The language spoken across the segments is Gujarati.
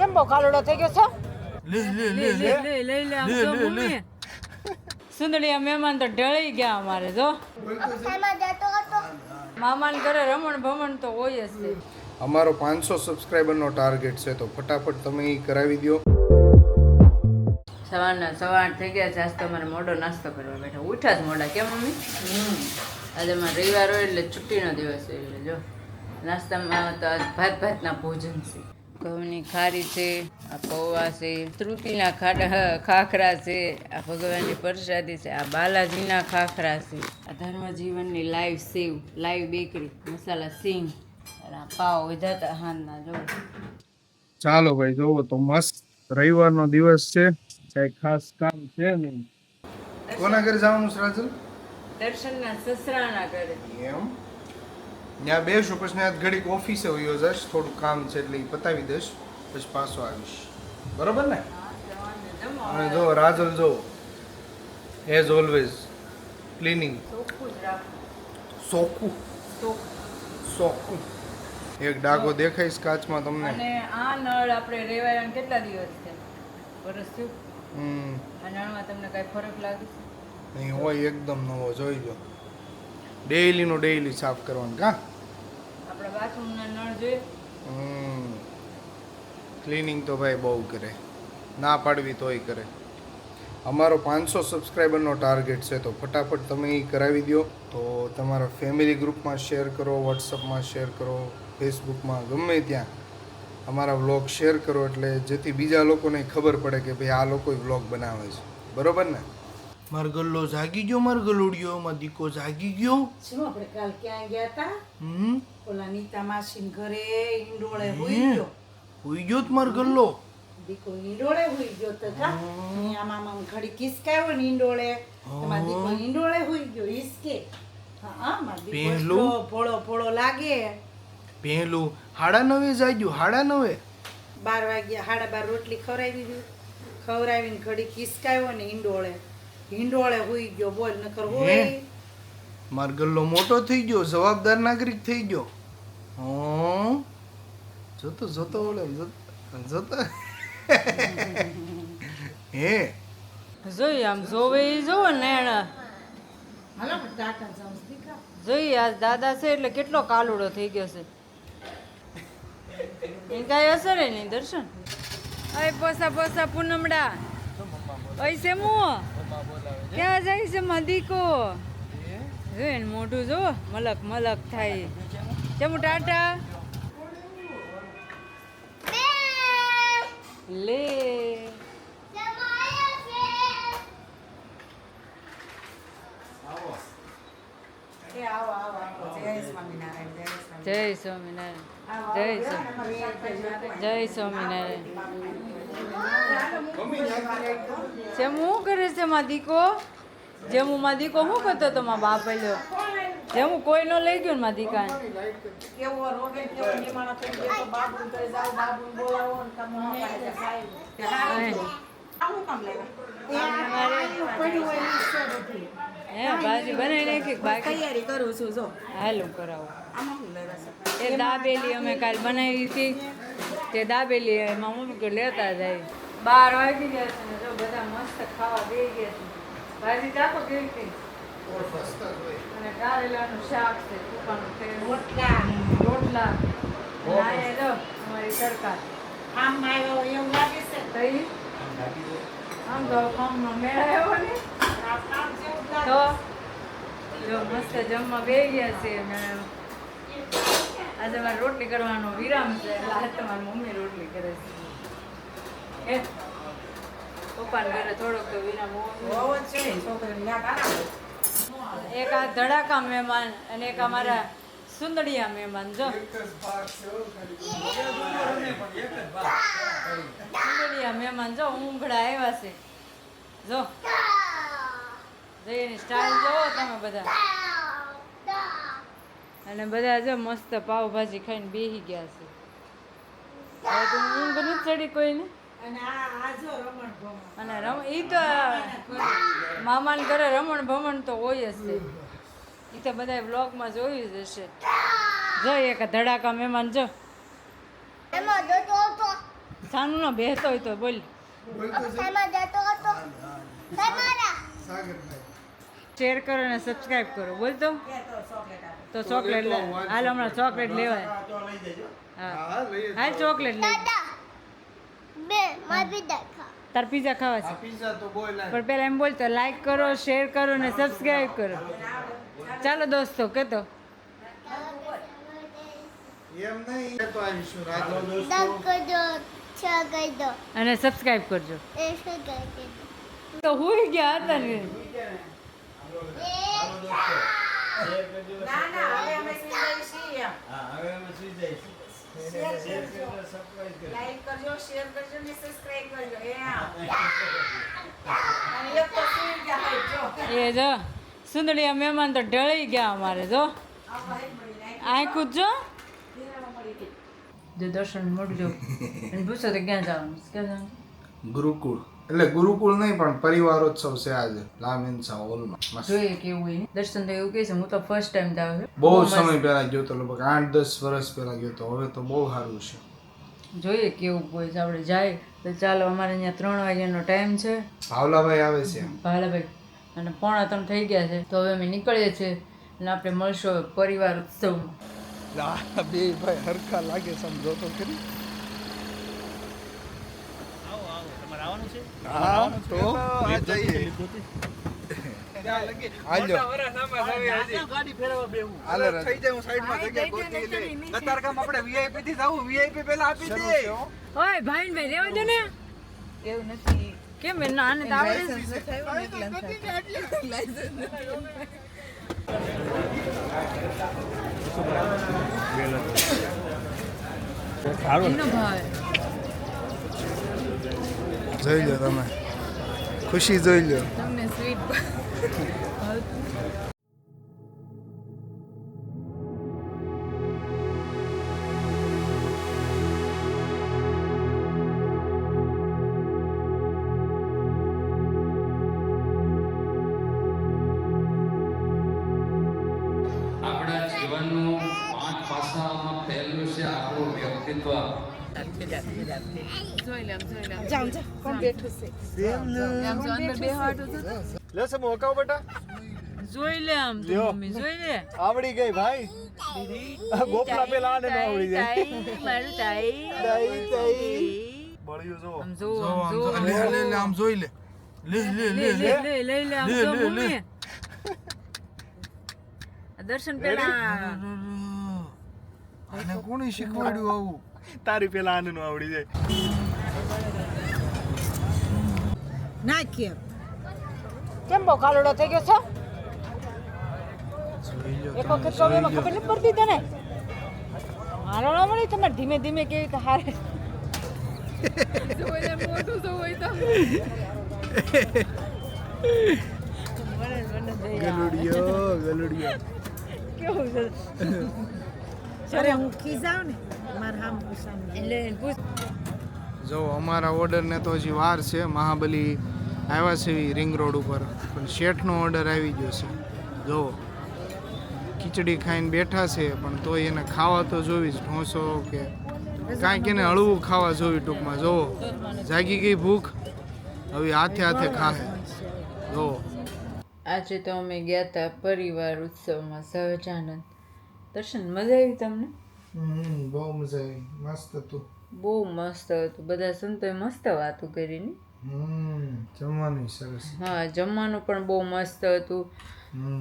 કેમ બહુ કાલોડો થઈ ગયો છો? લે લે લે લે લઈ લઈ લે આમ જો લે, લે. મમ્મી. સુંદરિયા મહેમાન તો ઢળી ગયા અમારે જો. મામાને ઘરે રમણ ભમણ તો હોય જ છે. અમારો પાંચસો સબસ્ક્રાઈબરનો ટાર્ગેટ છે તો ફટાફટ તમે એ કરાવી દો સવારના સવાર થઈ ગયા છે આજ તો અમારે મોડો નાસ્તો કરવા બેઠા. ઉઠ્યા જ મોડા કેમ મમ્મી? આજે અમારે રવિવાર હોય એટલે છુટ્ટીનો દિવસ હોય એટલે જો. નાસ્તામાં તો આજ ભાત ભાતના ભોજન છે. ઘઉંની ખારી છે આ પૌવા છે ત્રુટીના ખાડા ખાખરા છે આ ભગવાનની પ્રસાદી છે આ બાલાજીના ખાખરા છે. આ ધર્મજીવનની live sev live bakery masala સિંગ અને આ પાવ વિધાતા હાથના જો. ચાલો ભાઈ જોવો તો મસ્ત રવિવારનો દિવસ છે કઈ ખાસ કામ છે નહીં. કોના ઘરે જવાનું છે દર્શનના સસરાના ઘરે. એમ? ત્યાં બેસું પછી ત્યાં ઘડીક ઓફિસે વયો જશ થોડું કામ છે એટલે એ પતાવી દઈશ પછી પાછો આવીશ. બરોબર ને? અને જો રાજલ જો એઝ ઓલવેઝ ક્લિનિંગ સોકું સોકું એક ડાઘો દેખાઈશ કાચમાં તમને. અને આ નળ આપણે રેવાયા કેટલા દિવસ છે? વરસ થયું? હમ. આ નળમાં તમને કાંઈ ફરક લાગે છે? નહીં હોય એકદમ નવો જોઈ લો. ડેઈલીનો ડેઈલી સાફ કરવાનું કા? ક્લિનિંગ તો ભાઈ બહુ કરે. ના પાડવી તોય કરે. અમારો પાંચસો સબસ્ક્રાઈબરનો ટાર્ગેટ છે, તો ફટાફટ તમે એ કરાવી દો તો તમારા ફેમિલી ગ્રુપમાં શેર કરો વોટ્સઅપમાં શેર કરો ફેસબુકમાં ગમે ત્યાં. અમારા વ્લોગ શેર કરો, એટલે જેથી બીજા લોકોને ખબર પડે કે ભાઈ આ લોકો વ્લોગ બનાવે છે. બરાબર ને? માર ગલ્લો જાગી ગયો માર ગલુડિયો માં દીકો જાગી ગયો. શું આપણે કાલ ક્યાં ગયા હતા હમ? ઓલા નીતા માસીન ઘરે ઈંડોળે હોઈ ગયો. હોઈ ગયો મરગલ્લો માર ગલ્લો? દીકો ઈંડોળે હોઈ ગયો તો કા? અહીંયા મામા ઘડી કિસકાયો ને ઈંડોળે એમાં દીકો ઈંડોળે હોઈ ગયો ઈસકે. હા મારો દીકો ભોળો ભોળો લાગે. પહેલું? હાડા નવે જાગ્યું હાડા નવે? બાર વાગ્યા હાડા બાર રોટલી ખવડાવી દીધી. ખવડાવીને ઘડી કિસકાયો ને ઈંડોળે. ઈંડોળે હુઈ ગયો બોલ નકર હોય? માર ગલ્લો મોટો થઈ ગયો જવાબદાર નાગરિક થઈ ગયો. હો? જોતો જોતો ઓલે જોતો- હે? જોઈએ આમ જોવે ઈ જોવો ને હાલો ટાટા દીકરા. જોઈએ આજ દાદા છે એટલે કેટલો કાલુડો થઈ ગયો છે. એ કાંઈ અસર નહીં દર્શન? અય પોસા પોસા પૂનમડા. પૈસે મુ ક્યાં જાય છે મદીકો જોઈ ને મોઢું જો મલક મલક થાય. ચમુ ટાટા? લે. જય સ્વામિનારાયણ. જય સ્વામિનારાયણ. જય સ્વામિનારાયણ. જય સ્વામિનારાયણ જય સ્વામિનારાયણ જેમ હું કરે છે માં દીકો? જેમ માં દીકો શું કરતો તો માં બાપ લ્યો જેમ કોઈ નો લઈ ગયો ને માં દીકાને. હે ભાજી બનાવી નાખી તૈયારી કરું છું જો. હાલ કરાવો. એ દાબેલી અમે કાલ બનાવી હતી. તે દાબેલી એમાં મમ્મી કે લેતા જાય. બાર વાગી ગયા છે ને જો બધા મસ્ત ખાવા બેસી ગયા છે. ભાજી ચાખો કેવી હતી અને કારેલાનું શાક છે ચૂકાનું છે રોટલા. રોટલા. અને આ જો અમારી સરકાર. આમ આવ્યો એવું લાગે છે? તો ઈ આમ તો ફોર્મનો મેળાયો ને. આ કામ જેવું જ તો લાગે જો મસ્ત જમવા બે ગયા છે અને આજે મારે રોટલી કરવાનો વિરામ છે એટલે આજે તમારી મમ્મી રોટલી કરે છે. એ પપ્પાને ઘરે થોડોક તો વિરામ હોવો જ છે એક આ ધડાકા મહેમાન અને એક અમારા સુંદડિયા મહેમાન જો. સુંદડિયા મહેમાન જો ઊંઘડા આવ્યા છે. જો. જઈને સ્ટાઇલ જોવો તમે બધા. અને બધા જો મસ્ત પાવભાજી ખાઈને બેસી ગયા છે. ઊંઘ નથી ચડી કોઈને. અને આ આ જો રમણ ભમણ. અને રમ ઈ તો મામાને ઘરે. રમણ ભમણ તો હોય જ છે. ઈ તો બધા બ્લોગમાં જોયું જ હશે. જો એક ધડાકા મહેમાન જો. સાનું નો બેહતો હોય તો બોલ. શેર કરો અને સબસ્ક્રાઈબ કરો. બોલ તો ચોકલેટ હાલ હમણાં ચોકલેટ લેવાય. હાલ ચોકલેટ લે. તાર પીઝા ખાવા છે. પણ પેલા એમ બોલતો લાઈક કરો શેર કરો ને સબસ્ક્રાઈબ કરો. ચાલો દોસ્તો કેતો? અને સબસ્ક્રાઇબ કરજો. તો હું ગયા હતા ને. ના ના હવે અમે સુઈ છીએ હા હવે અમે સુઈ જઈશું શેર કરજો. સબસ્ક્રાઇબ કરજો. લાઈક કરજો શેર કરજો ને સબસ્ક્રાઇબ મહેમાન તો ઢળી ગયા અમારે જો. જો દર્શન મળજો પૂછો તો ક્યાં જવાનું? ક્યાં જવાનું? ગુરુકુળ. એટલે ગુરુકુળ નહીં પણ પરિવારોત્સવ છે આજે લામેન્સા હોલમાં. જોઈએ કેવું હોય. દર્શન તો એવું કહે છે હું તો ફર્સ્ટ ટાઈમ જાઉં છું. બહુ સમય પહેલા ગયો તો લગભગ આઠ દસ વર્ષ પહેલા ગયો તો હવે તો બહુ સારું છે. જોઈએ કેવું હોય આપણે જાય તો ચાલો અમારે અહીંયા ત્રણ વાગ્યાનો ટાઈમ છે. ભાવલાભાઈ આવે છે. ભાવલાભાઈ. અને પોણા ત્રણ થઈ ગયા છે તો હવે અમે નીકળીએ છીએ. અને આપણે મળશું પરિવાર ઉત્સવમાં બે ભાઈ હરખા લાગે સમજો તો ખરી. કેમ એમને આને તો સારું ભાવે. જોઈ લો તમે ખુશી જોઈ લો તમને સ્વીટ આપણા જીવનનું પાંચ પાસામાં પહેલું છે આપણું વ્યક્તિત્વ. આવડી ગઈ ભાઈ ગોપલા પેલા આને આવડી જાય આમ જોઈ લે લે લે લે લે લે લે લે લે દર્શન પેલા કોણે શીખવાડ્યું આવું? તારી પેલા આનંદ આવડી જાય. કેમ બહુ કાલોડો થઈ ગયો છો? એક વખત તો એમાં ખબર નથી પડતી તને? મારો ના મળી તમારે ધીમે ધીમે કેવી રીતે હારે. ગલુડિયો ગલુડિયો. કેવું છે? અરે હું ખીજાવ ને મારા હામ એટલે જો અમારા ઓર્ડરને તો હજી વાર છે. મહાબલી આવ્યા છે રિંગ રોડ ઉપર. પણ શેઠનો ઓર્ડર આવી ગયો છે. જો ખીચડી ખાઈને બેઠા છે પણ તોય એને ખાવા તો જોવી જ ઢોસો કે કાંઈક એને હળવું ખાવા જોવી ટૂંકમાં. જો જાગી ગઈ ભૂખ. હવે હાથે હાથે ખાહે. જો. આજે તો અમે ગયા હતા પરિવાર ઉત્સવમાં સહજાનંદ. દર્શન મજા આવી તમને? બહુ મજા આવી. મસ્ત હતું. બહુ મસ્ત હતું. બધા સંતોએ મસ્ત વાતો કરી ને? જમવાનું સરસ હા જમવાનું પણ બહુ મસ્ત હતું.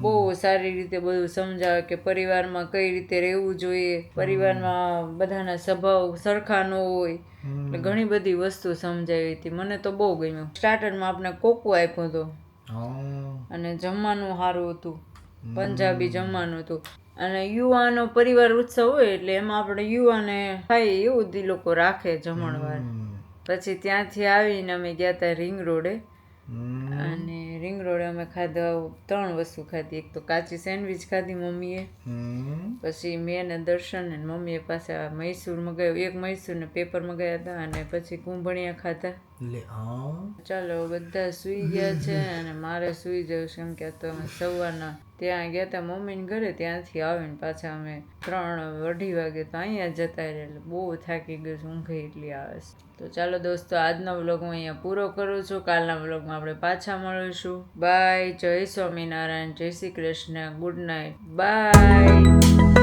બહુ સારી રીતે બધું સમજાવે કે પરિવારમાં કઈ રીતે રહેવું જોઈએ. પરિવારમાં બધાના સ્વભાવ સરખા ન હોય. એટલે ઘણી બધી વસ્તુ સમજાવી હતી. મને તો બહુ ગમ્યું. સ્ટાર્ટરમાં આપણે કોકો આપ્યો હતો. અને જમવાનું સારું હતું. પંજાબી જમવાનું હતું. અને યુવાનો પરિવાર ઉત્સવ હોય એટલે એમાં આપણે યુવાને ખાઈ એવું જ લોકો રાખે જમણવાર. પછી ત્યાંથી આવીને અમે ગયા હતા રિંગ રોડે. અને રિંગ રોડે અમે ખાધા ત્રણ વસ્તુ ખાધી. એક તો કાચી સેન્ડવિચ ખાધી મમ્મીએ. પછી મેં ને દર્શન અને મમ્મીએ પાસે મૈસૂર મગાવ્યું. એક મૈસૂર ને પેપર મગાવ્યા હતા અને પછી કુંભણિયા ખાધા. લે ચાલો, બધા સુઈ ગયા છે અને મારે સુઈ જવું છે. કેમ કે તો અમે સવારના ત્યાં ગયા હતા મમ્મીને ઘરે. ત્યાંથી આવીને પાછા અમે ત્રણ અઢી વાગે તો અહીંયા જતા રહ્યા. એટલે બહુ થાકી ગયું છે. ઊંઘ એટલી આવે છે. તો ચાલો દોસ્તો, આજનો વ્લોગ હું અહીંયા પૂરો કરું છું. કાલના વ્લોગમાં આપણે પાછા મળીશું. બાય. જય સ્વામિનારાયણ. જય Shri Krishna. Good night. Bye.